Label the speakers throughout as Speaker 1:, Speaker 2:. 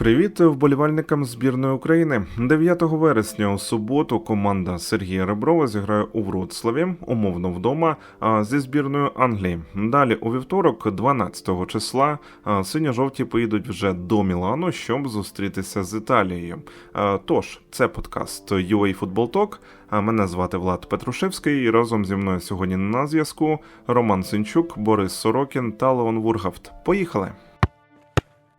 Speaker 1: Привіт вболівальникам збірної України. 9 вересня у суботу команда Сергія Реброва зіграє у Вроцлаві, умовно вдома, а, зі збірною Англії. Далі у вівторок, 12 числа, синьо-жовті поїдуть вже до Мілану, щоб зустрітися з Італією. Тож, це подкаст UA Football Talk. Мене звати Влад Петрушевський. І разом зі мною сьогодні на зв'язку Роман Синчук, Борис Сорокін та Леон Вургафт. Поїхали!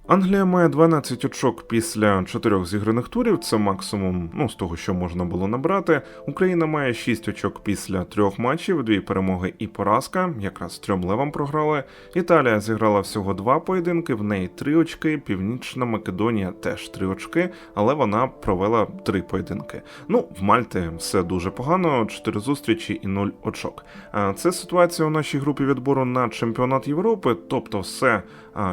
Speaker 1: Англія має 12 очок після чотирьох зіграних турів. Це максимум ну, з того, що можна було набрати. Україна має 6 очок після трьох матчів, дві перемоги і поразка. Якраз трьом левам програли. Італія зіграла всього два поєдинки, в неї три очки. Північна Македонія теж три очки, але вона провела три поєдинки. Ну, в Мальти все дуже погано: 4 зустрічі і 0 очок. А Це ситуація у нашій групі відбору на чемпіонат Європи, тобто все,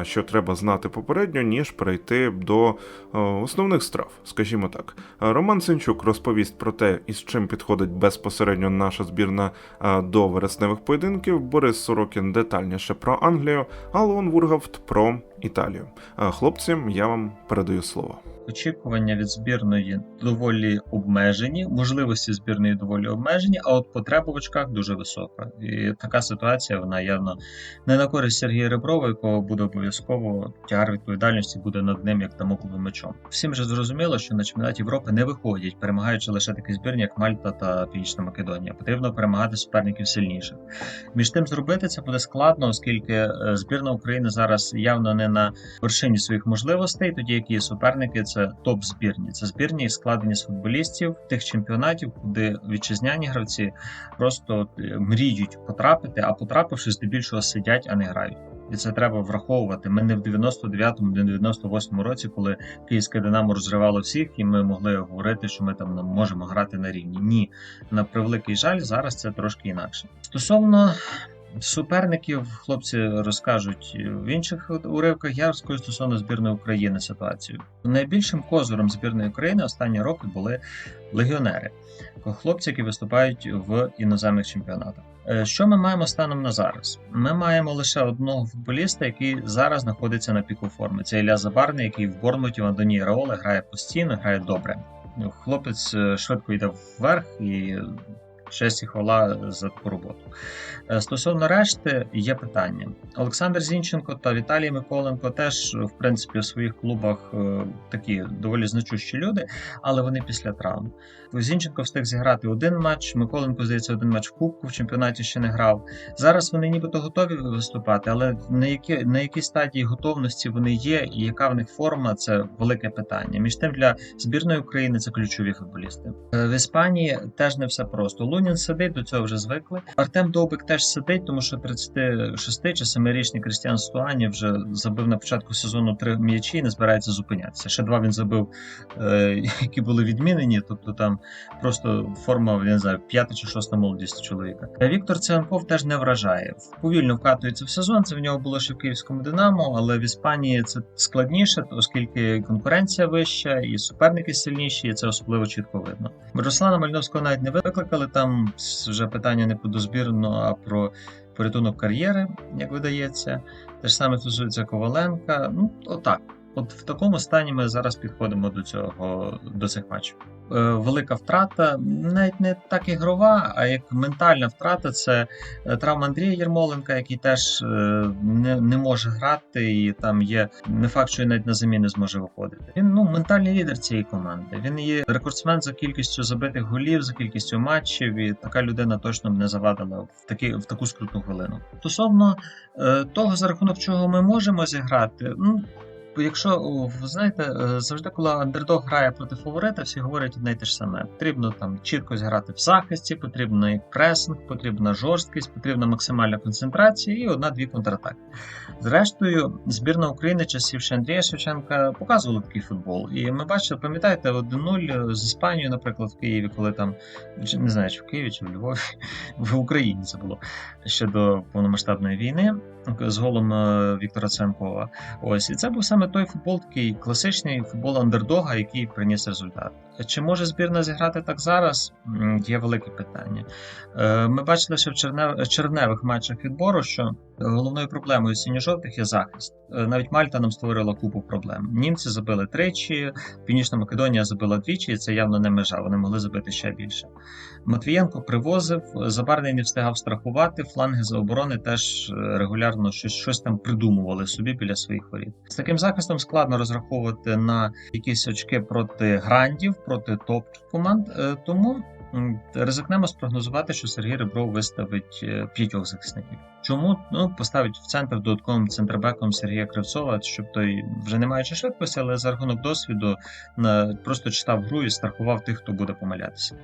Speaker 1: що треба знати попередньо, ніж перейти до е, основних страв, скажімо так. Роман Синчук розповість про те, із чим підходить безпосередньо наша збірна а, до вересневих поєдинків. Борис Сорокін детальніше про Англію, а Леон Вургафт про Італію. А, Хлопці, я вам передаю слово.
Speaker 2: Очікування від збірної доволі обмежені, можливості збірної доволі обмежені, а от потреба в очках дуже висока. І така ситуація вона явно не на користь Сергія Реброва, якого буде обов'язково тягар відповідальності буде над ним як дамокловим мечом. Всім же зрозуміло, що на чемпіонаті Європи не виходять, перемагаючи лише такі збірні, як Мальта та Північна Македонія. Потрібно перемагати суперників сильніших. Між тим зробити це буде складно, оскільки е, збірна України зараз явно не на вершині своїх можливостей, тоді як її суперники це топ збірні. Це збірні складені з футболістів тих чемпіонатів, куди вітчизняні гравці просто е, мріють потрапити, а потрапивши здебільшого сидять, а не грають. І це треба враховувати. Ми не в 99-му, не в 98-му році, коли київське Динамо розривало всіх, і ми могли говорити, що ми там можемо грати на рівні. Ні, на превеликий жаль, зараз це трошки інакше. Стосовно суперників, хлопці розкажуть в інших уривках. Я розкажу стосовно збірної України ситуацію. Найбільшим козиром збірної України останні роки були легіонери, хлопці, які виступають в іноземних чемпіонатах. Е, Що ми маємо станом на зараз? Ми маємо лише одного футболіста, який зараз знаходиться на піку форми. Це Ілля Забарний, який в Борнмуті в Антоні Раоле грає постійно, грає добре. Хлопець е, швидко йде вверх і честь і хвала за таку роботу. Е, Стосовно решти, є питання. Олександр Зінченко та Віталій Миколенко теж, в принципі, в своїх клубах е, такі доволі значущі люди, але вони після травм. Зінченко встиг зіграти один матч, Миколенко, здається, один матч в Кубку в чемпіонаті ще не грав. Зараз вони нібито готові виступати, але на які на якій стадії готовності вони є, і яка в них форма це велике питання. Між тим для збірної України це ключові футболісти. Е, В Іспанії теж не все просто. Лунін сидить, до цього вже звикли. Артем Довбик теж сидить, тому що 36 чи 7-річний Крістіан Стуані вже забив на початку сезону три м'ячі і не збирається зупинятися. Ще два він забив, е, які були відмінені, тобто там просто форма я не п'ята чи шоста молодість чоловіка. Е, Віктор Циганков теж не вражає. Повільно вкатується в сезон. Це в нього було ще в київському Динамо, але в Іспанії це складніше, оскільки конкуренція вища і суперники сильніші, і це особливо чітко видно. Руслана Мальновського навіть не викликали. Там вже питання не про збірну, а про порятунок кар'єри, як видається. Те ж саме стосується Коваленка. Ну, отак. От в такому стані ми зараз підходимо до цього до цих матчів. Е, велика втрата, навіть не так ігрова, а як ментальна втрата це е, травма Андрія Єрмоленка, який теж е, не, не може грати, і там є не факт, що він навіть на заміни зможе виходити. Він ну ментальний лідер цієї команди. Він є рекордсмен за кількістю забитих голів, за кількістю матчів. І така людина точно б не завадила в такі в таку скрутну хвилину. Стосовно того, за рахунок чого ми можемо зіграти, ну. Якщо ви знаєте, е, завжди, коли андердог грає проти фаворита, всі говорять одне й те ж саме. Потрібно там чітко зіграти в захисті, потрібно пресинг, потрібна жорсткість, потрібна максимальна концентрація і одна-дві контратаки. Зрештою, збірна України часів ще Андрія Шевченка показувала такий футбол. І ми бачили, пам'ятаєте, 1-0 з Іспанією, наприклад, в Києві, коли там не знаю, чи в Києві, чи в Львові, в Україні це було ще до повномасштабної війни з голом е, Віктора Ценкова. Ось і це був саме той футбол, такий класичний футбол андердога, який приніс результат. Чи може збірна зіграти так зараз? Є велике питання. Е, Ми бачили, що в червневих матчах відбору, що головною проблемою синьо-жовтих є захист. Е, Навіть Мальта нам створила купу проблем. Німці забили тричі, Північна Македонія забила двічі, і це явно не межа. Вони могли забити ще більше. Матвієнко привозив, Забарний не встигав страхувати. Фланги з оборони теж е, регулярно щось, щось там придумували собі біля своїх воріт. З таким захистом складно розраховувати на якісь очки проти грандів, проти топ команд. Е, Тому ризикнемо спрогнозувати, що Сергій Ребров виставить е, п'ятьох захисників. Чому ну поставить в центр додатковим центрбеком Сергія Кривцова, щоб той вже не маючи швидкості, але за рахунок досвіду просто читав гру і страхував тих, хто буде помилятися.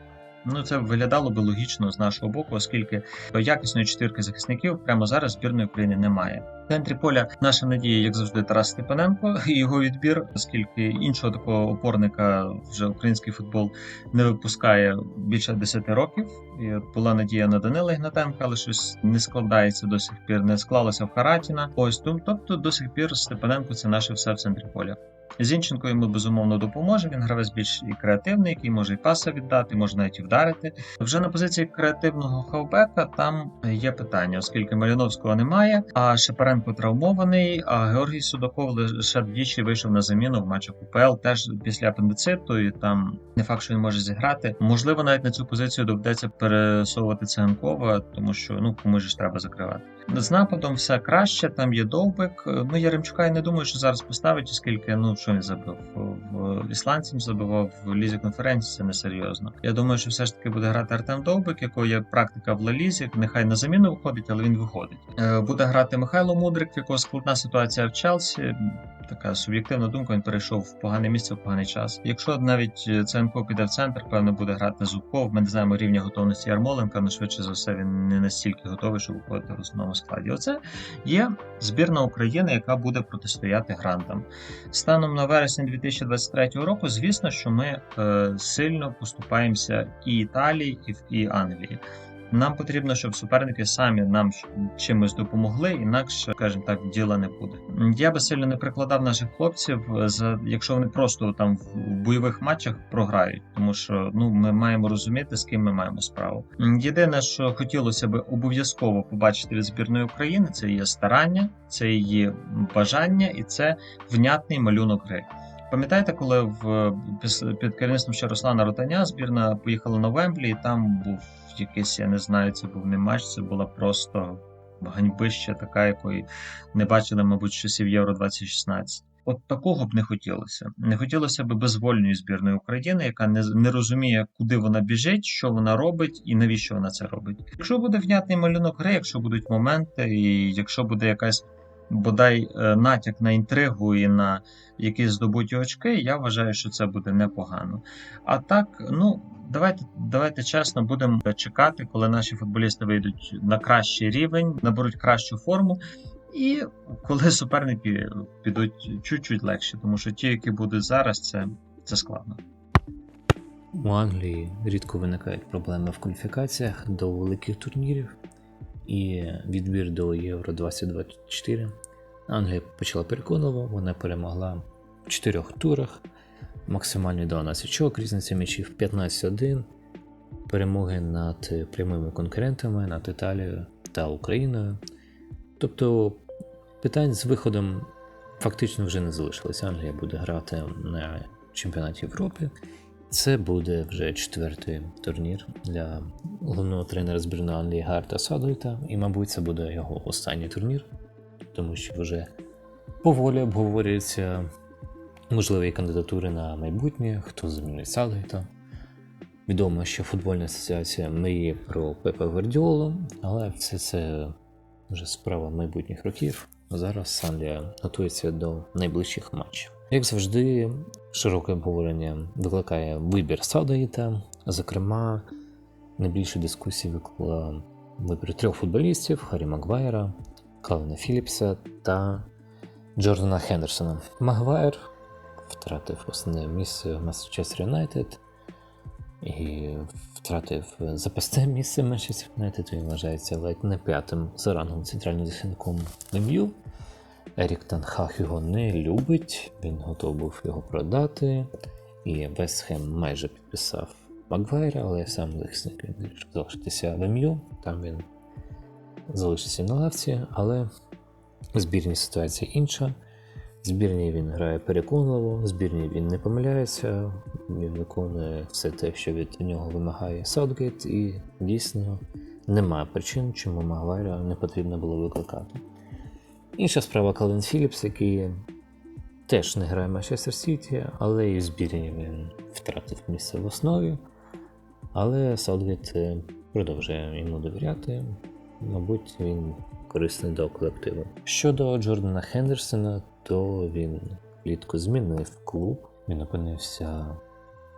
Speaker 2: Ну, це виглядало би логічно з нашого боку, оскільки якісної четвірки захисників прямо зараз збірної України немає. Центрі поля наша надія, як завжди, Тарас Степаненко і його відбір, оскільки іншого такого опорника вже український футбол не випускає більше 10 років. І була надія на Данила Ігнатенка, але щось не складається до сих пір, не склалося в Харатіна. Ось тобто до сих пір Степаненко це наше все в центрі поля. Зінченко йому безумовно допоможе. Він гравець більш і креативний, який може і паса віддати, може навіть і вдарити. Вже на позиції креативного хавбека там є питання, оскільки Маліновського немає, а Шепаренко травмований. А Георгій Судаков лише двічі вийшов на заміну в матчах УПЛ, теж після апендициту, і там не факт, що він може зіграти. Можливо, навіть на цю позицію доведеться пересовувати Циганкова, тому що ну кому ж треба закривати. З нападом все краще, там є довбик. Ну Яремчука я не думаю, що зараз поставить, оскільки ну що він забив в ісландцям забивав в лізі конференції. Це несерйозно. Я думаю, що все ж таки буде грати Артем Довбик, якого є практика в Лалізі. Нехай на заміну виходить, але він виходить. Е, Буде грати Михайло Мудрик, в якого складна ситуація в Челсі. Така суб'єктивна думка. Він перейшов в погане місце в поганий час. Якщо навіть ЦНК піде в центр, певно буде грати Зубков. Ми не знаємо рівня готовності Ярмоленка, але швидше за все він не настільки готовий, щоб виходити в основному складі. Оце є збірна України, яка буде протистояти грантам. Станом на вересень 2023 року, звісно, що ми е, сильно поступаємося і Італії, і, Англії. Нам потрібно, щоб суперники самі нам чимось допомогли, інакше, скажімо так, діла не буде. Я би сильно не прикладав наших хлопців, якщо вони просто там в бойових матчах програють, тому що ну ми маємо розуміти, з ким ми маємо справу. Єдине, що хотілося би обов'язково побачити від збірної України, це її старання, це її бажання і це внятний малюнок гри. Пам'ятаєте, коли в під керівництвом ще Руслана Ротаня збірна поїхала на Вемблі, і там був якийсь, я не знаю, це був не матч, це була просто ганьбища, така, якої не бачили, мабуть, часів Євро 2016. От такого б не хотілося. Не хотілося б безвольної збірної України, яка не, не розуміє, куди вона біжить, що вона робить і навіщо вона це робить. Якщо буде внятний малюнок гри, якщо будуть моменти, і якщо буде якась бодай натяк на інтригу і на якісь здобуті очки, я вважаю, що це буде непогано. А так, ну давайте давайте чесно будемо чекати, коли наші футболісти вийдуть на кращий рівень, наберуть кращу форму. І коли суперники підуть чуть-чуть легше, тому що ті, які будуть зараз, це, це складно.
Speaker 3: У Англії рідко виникають проблеми в кваліфікаціях до великих турнірів, і відбір до Євро 2024 Англія почала переконливо, вона перемогла в чотирьох турах, максимальні 12 очок, різниця м'ячів 15-1, перемоги над прямими конкурентами, над Італією та Україною. Тобто питань з виходом фактично вже не залишилося. Англія буде грати на чемпіонаті Європи. Це буде вже четвертий турнір для головного тренера збірної Англії Гарта Садойта, і, мабуть, це буде його останній турнір, тому що вже поволі обговорюються можливі кандидатури на майбутнє, хто замінить Садойта. Відомо, що футбольна асоціація мріє про Пепа Гвардіолу, але все це вже справа майбутніх років. Зараз Англія готується до найближчих матчів. Як завжди, широке обговорення викликає вибір Садаїта. Зокрема, найбільше дискусії викликала вибір трьох футболістів: Харі Магуайра, Калвина Філіпса та Джордана Хендерсона. Магуайр втратив основне місце в Манчестер Юнайтед і втратив запасне місце в Манчестер Юнайтед. Він вважається ледь не п'ятим за рангом центральним захисником МЮ. Ерік Танхах його не любить, він готов був його продати. І Вестхем майже підписав Магвайра, але сам захисник він вирішив залишитися в МЮ. Там він залишиться на лавці, але в збірній ситуація інша. В збірній він грає переконливо, в збірній він не помиляється, він виконує все те, що від нього вимагає Саутгейт, і дійсно немає причин, чому Магуайра не потрібно було викликати. Інша справа Калвін Філіпс, який теж не грає Манчестер Сіті, але і в збірні він втратив місце в основі. Але Саутгейт е, продовжує йому довіряти. Мабуть, він корисний до колективу. Щодо Джордана Хендерсона, то він влітку змінив клуб. Він опинився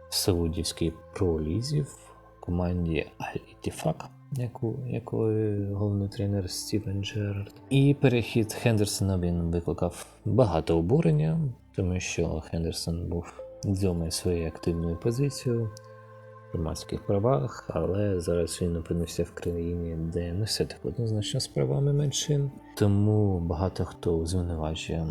Speaker 3: в Саудівській пролізі в команді Аль-Ітіфак, яку, якої головний тренер Стівен Джерард. І перехід Хендерсона він викликав багато обурення, тому що Хендерсон був відомий своєю активною позицією в громадських правах, але зараз він опинився в країні, де не все так однозначно з правами меншин. Тому багато хто звинувачує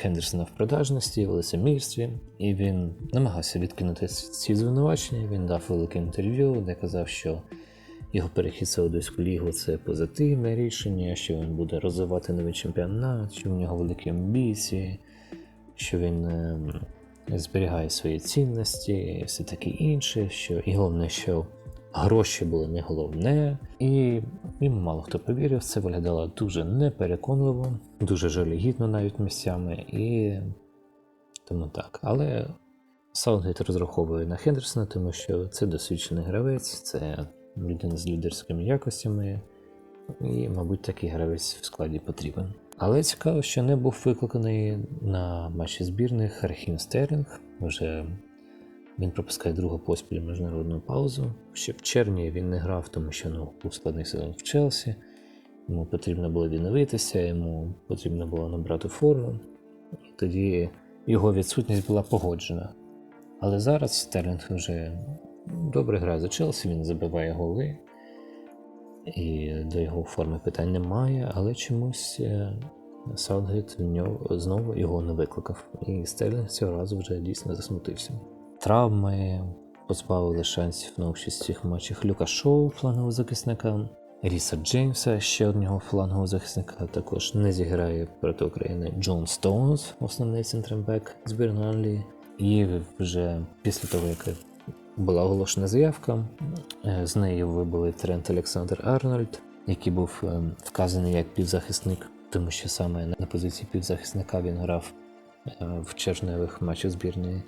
Speaker 3: Хендерсона в продажності, в лицемірстві, і він намагався відкинути ці звинувачення. Він дав велике інтерв'ю, де казав, що його перехід в Саудовську лігу це позитивне рішення, що він буде розвивати новий чемпіонат, що в нього великі амбіції, що він ем, зберігає свої цінності і все таке інше, що і головне, що гроші були не головне, і йому мало хто повірив. Це виглядало дуже непереконливо, дуже жалюгідно навіть місцями, і тому так. Але Саутгейт розраховує на Хендерсона, тому що це досвідчений гравець, це людина з лідерськими якостями, і, мабуть, такий гравець в складі потрібен. Але цікаво, що не був викликаний на матчі збірних Рахім Стерлінг. Вже він пропускає другу поспіль міжнародну паузу. Ще в червні він не грав, тому що ну, був складний сезон в Челсі. Йому потрібно було відновитися, йому потрібно було набрати форму. І тоді його відсутність була погоджена. Але зараз Стерлінг вже добре грає за Челсі, він забиває голи. І до його форми питань немає, але чомусь е, Саутгейт знову його не викликав. І Стерлінг цього разу вже дійсно засмутився. Травми позбавили шансів на участь цих матчах Люка Шоу, флангового захисника, Ріса Джеймса, ще одного флангового захисника, також не зіграє проти України Джон Стоунс, основний центримбек збірної Англії. І вже після того, як була оголошена заявка, е, з нею вибули Трент Олександр Арнольд, який був е, вказаний як півзахисник, тому що саме на позиції півзахисника він грав е, в червневих матчах збірної.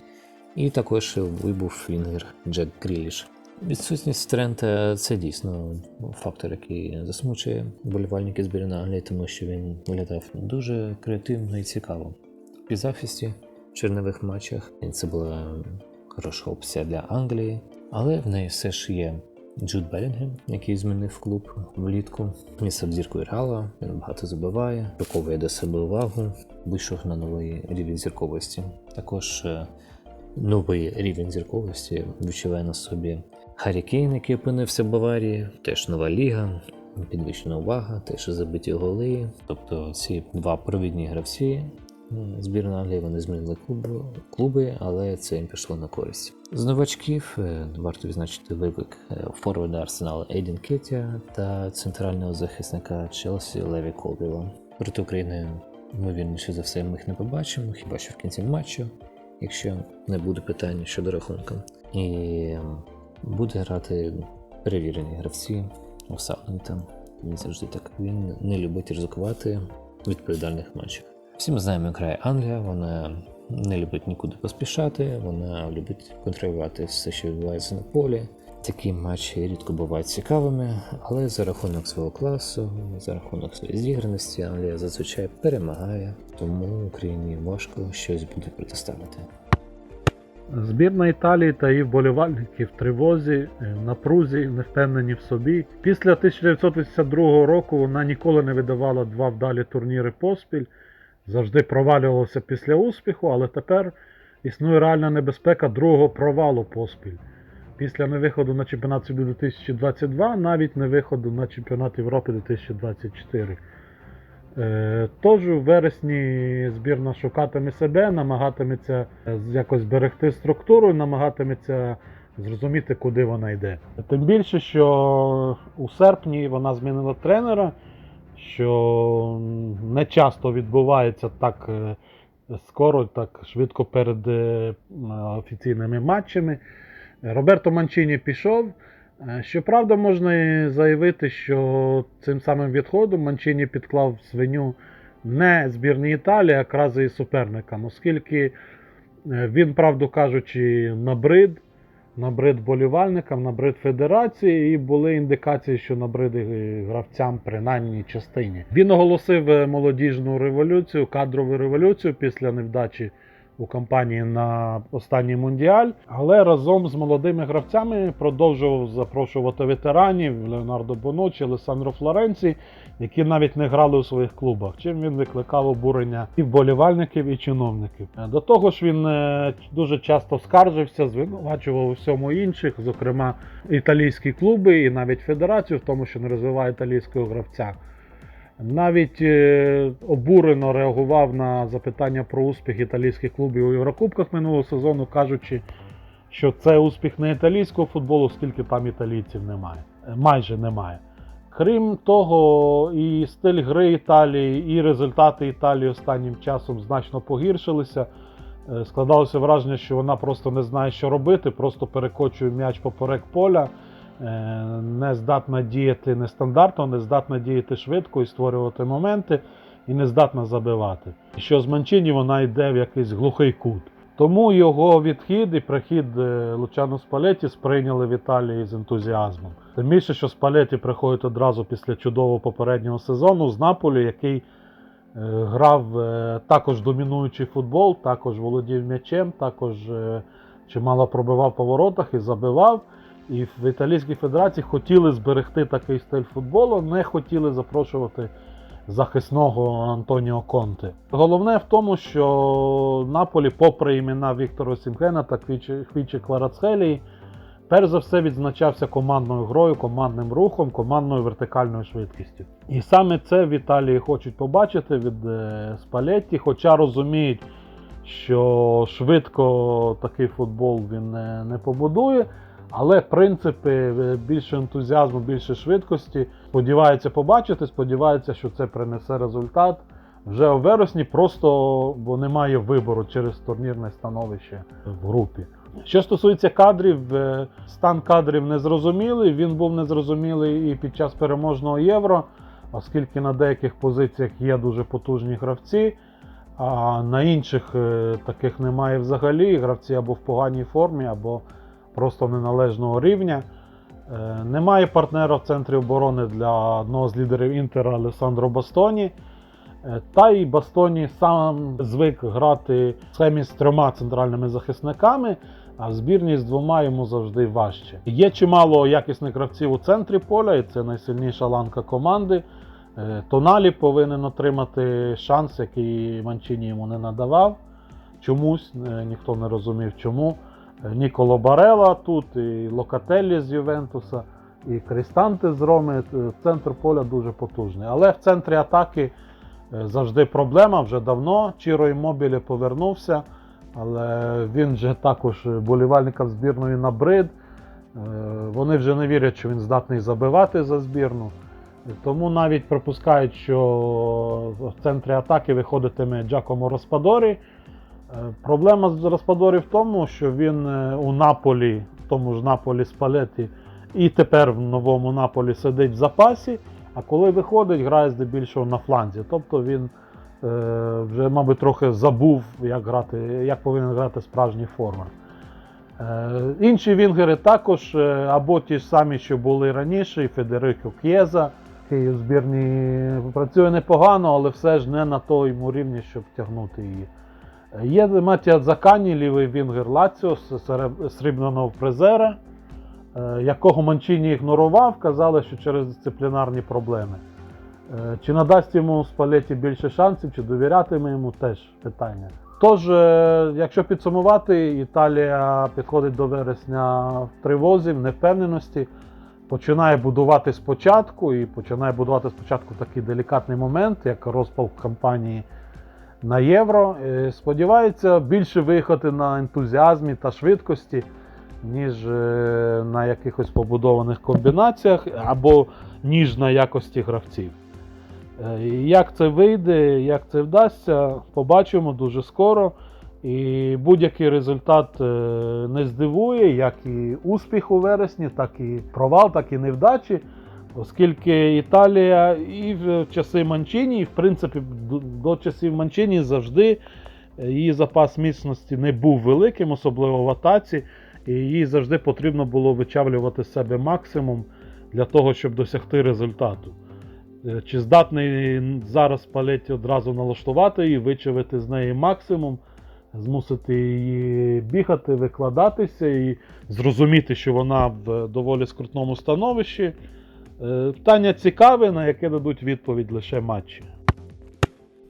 Speaker 3: І також вибув Вінгер Джек Гріліш. Відсутність Трента це дійсно фактор, який засмучує болівальники збірної Англії, тому що він виглядав дуже креативно і цікаво. В півзахисті в черневих матчах це була опція для Англії, але в неї все ж є Джуд Белінгем, який змінив клуб влітку. Місце в зіркою Реала, він багато забиває, приковує до себе увагу, вийшов на новий рівень зірковості. Також е, новий рівень зірковості відчуває на собі Харі Кейн, який опинився в Баварії, теж нова ліга, підвищена увага, теж забиті голи. Тобто ці два провідні гравці збірної Англії вони змінили клуби, але це їм пішло на користь. З новачків е, варто відзначити виклик е, форварда Арсеналу Ейден Кетя та центрального захисника Челсі Леві Колвіла. Проти України ми вірніше за все ми їх не побачимо, хіба що в кінці матчу, якщо не буде питань щодо рахунку. І ем, буде грати перевірені гравці у Саутгемптон. Він завжди так. Він не любить ризикувати відповідальних матчах. Всі ми знаємо, як грає Англія, вона не любить нікуди поспішати, вона любить контролювати все, що відбувається на полі. Такі матчі рідко бувають цікавими, але за рахунок свого класу, за рахунок своєї зіграності, Англія зазвичай перемагає, тому Україні важко щось буде протиставити.
Speaker 4: Збірна Італії та її вболівальники в тривозі, е, напрузі, не впевнені в собі. Після 1982 року вона ніколи не видавала два вдалі турніри поспіль, завжди провалювалася після успіху, але тепер існує реальна небезпека другого провалу поспіль. Після невиходу на чемпіонат світу 2022, навіть невиходу на чемпіонат Європи 2024. Е, Тож у вересні збірна шукатиме себе, намагатиметься е, якось зберегти структуру, намагатиметься зрозуміти, куди вона йде. Тим більше, що у серпні вона змінила тренера, що не часто відбувається так е, скоро, так швидко перед е, офіційними матчами. Роберто Манчині пішов. Е, Щоправда, можна заявити, що цим самим відходом Манчині підклав свиню не збірній Італії, а якраз і суперникам, оскільки він, правду кажучи, набрид, набрид болівальникам, набрид федерації, і були індикації, що набрид гравцям принаймні частині. Він оголосив е, молодіжну революцію, кадрову революцію після невдачі у кампанії на останній мундіаль, але разом з молодими гравцями продовжував запрошувати ветеранів Леонардо Бонуччі, Алесандро Флоренці, які навіть не грали у своїх клубах, чим він викликав обурення і вболівальників, і чиновників. Е, До того ж, він е, дуже часто скаржився, звинувачував у всьому інших, зокрема італійські клуби і навіть федерацію, в тому, що не розвиває італійського гравця. Навіть е, обурено реагував на запитання про успіх італійських клубів у Єврокубках минулого сезону, кажучи, що це успіх не італійського футболу, оскільки там італійців немає. Майже немає. Крім того, і стиль гри Італії, і результати Італії останнім часом значно погіршилися. Е, Складалося враження, що вона просто не знає, що робити, просто перекочує м'яч поперек поля, е, не здатна діяти нестандартно, не здатна діяти швидко і створювати моменти, і не здатна забивати. Що з Манчині вона йде в якийсь глухий кут. Тому його відхід і прихід е, Лучано Спалеті сприйняли в Італії з ентузіазмом. Тим більше, що Спалеті приходить одразу після чудового попереднього сезону з Наполі, який е, грав е, також домінуючий футбол, також володів м'ячем, також чимало пробивав по воротах і забивав. І в Італійській Федерації хотіли зберегти такий стиль футболу, не хотіли запрошувати захисного Антоніо Конте. Головне в тому, що Наполі, попри імена Віктора Сімхена та Хвічі Кварацхелії, перш за все відзначався командною грою, командним рухом, командною вертикальною швидкістю. І саме це в Італії хочуть побачити від е, Спалетті, хоча розуміють, що швидко такий футбол він не, не побудує. Але принципи е, більше ентузіазму, більше швидкості. Сподіваються побачити, сподіваються, що це принесе результат вже у вересні, просто бо немає вибору через турнірне становище в групі. Що стосується кадрів, е, стан кадрів незрозумілий. Він був незрозумілий і під час переможного євро, оскільки на деяких позиціях є дуже потужні гравці, а на інших е, таких немає взагалі. Гравці або в поганій формі, або просто неналежного рівня. Е, Немає партнера в центрі оборони для одного з лідерів Інтера Алесандро Бастоні. Е, Та й Бастоні сам звик грати в схемі з трьома центральними захисниками, а в збірні з двома йому завжди важче. Є чимало якісних гравців у центрі поля, і це найсильніша ланка команди. Е, Тоналі повинен отримати шанс, який Манчині йому не надавав. Чомусь ніхто не розумів чому. Е, Ніколо Барела тут, і Локателлі з Ювентуса, і Крістанти з Роми. Е, Центр поля дуже потужний. Але в центрі атаки е, завжди проблема вже давно. Чіро Іммобілі повернувся, але він вже також болівальникам збірної набрид. Вони вже не вірять, що він здатний забивати за збірну. Тому навіть припускають, що в центрі атаки виходитиме Джакомо Роспадорі. Е, Проблема з Распадорі в тому, що він е, у Наполі, в тому ж Наполі Спалеті, і тепер в новому Наполі сидить в запасі, а коли виходить, грає здебільшого на фланзі. Тобто він е, вже, мабуть, трохи забув, як, грати, як повинен грати справжній формер. Е, інші вінгери також, або ті ж самі, що були раніше, і Федерико К'єза, який у збірні працює непогано, але все ж не на тому рівні, щоб тягнути її. Є Матія Дзакані, лівий вінгер Лаціо, срібного призера, е, якого Манчині ігнорував, казали, що через дисциплінарні проблеми. Е, Чи надасть йому Спалеті більше шансів, чи довірятиме йому теж питання. Тож, е, якщо підсумувати, Італія підходить до вересня в тривозі, в невпевненості, починає будувати спочатку, і починає будувати спочатку такий делікатний момент, як розпал кампанії на євро. Е, Сподівається більше виїхати на ентузіазмі та швидкості, ніж е, на якихось побудованих комбінаціях або ніж на якості гравців. Е, Як це вийде, як це вдасться, побачимо дуже скоро. І будь-який результат не здивує, як і успіх у вересні, так і провал, так і невдачі. Оскільки Італія і в часи Манчині, і в принципі до, часів Манчині завжди е, її запас міцності не був великим, особливо в атаці, і їй завжди потрібно було вичавлювати з себе максимум для того, щоб досягти результату. Е, Чи здатний зараз Палеті одразу налаштувати і вичавити з неї максимум, змусити її бігати, викладатися і зрозуміти, що вона в доволі скрутному становищі. Е, Питання цікаве, на яке дадуть відповідь лише матчі.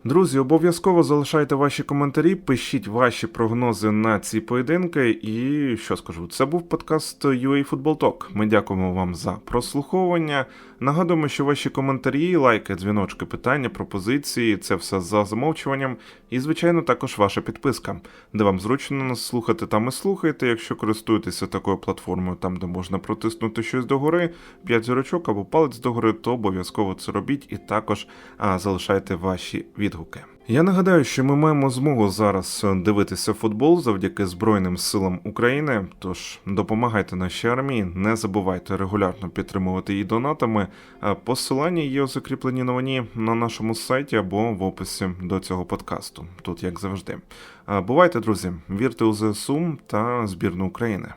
Speaker 1: Друзі, обов'язково залишайте ваші коментарі, пишіть ваші прогнози на ці поєдинки. І що скажу, це був подкаст UA Football Talk. Ми дякуємо вам за прослуховування. Нагадуємо, що ваші коментарі, лайки, дзвіночки, питання, пропозиції це все за замовчуванням. І, звичайно, також ваша підписка, де вам зручно нас слухати, там і слухайте. Якщо користуєтеся такою платформою, там де можна протиснути щось догори, 5 зірочок або палець догори, то обов'язково це робіть і також а, залишайте ваші відгуки. Я нагадаю, що ми маємо змогу зараз е, дивитися футбол завдяки Збройним силам України. Тож допомагайте нашій армії, не забувайте регулярно підтримувати її донатами. Е, Посилання є у закріпленій новині на нашому сайті або в описі до цього подкасту. Тут як завжди. Е, Бувайте, друзі, вірте у ЗСУ та збірну України.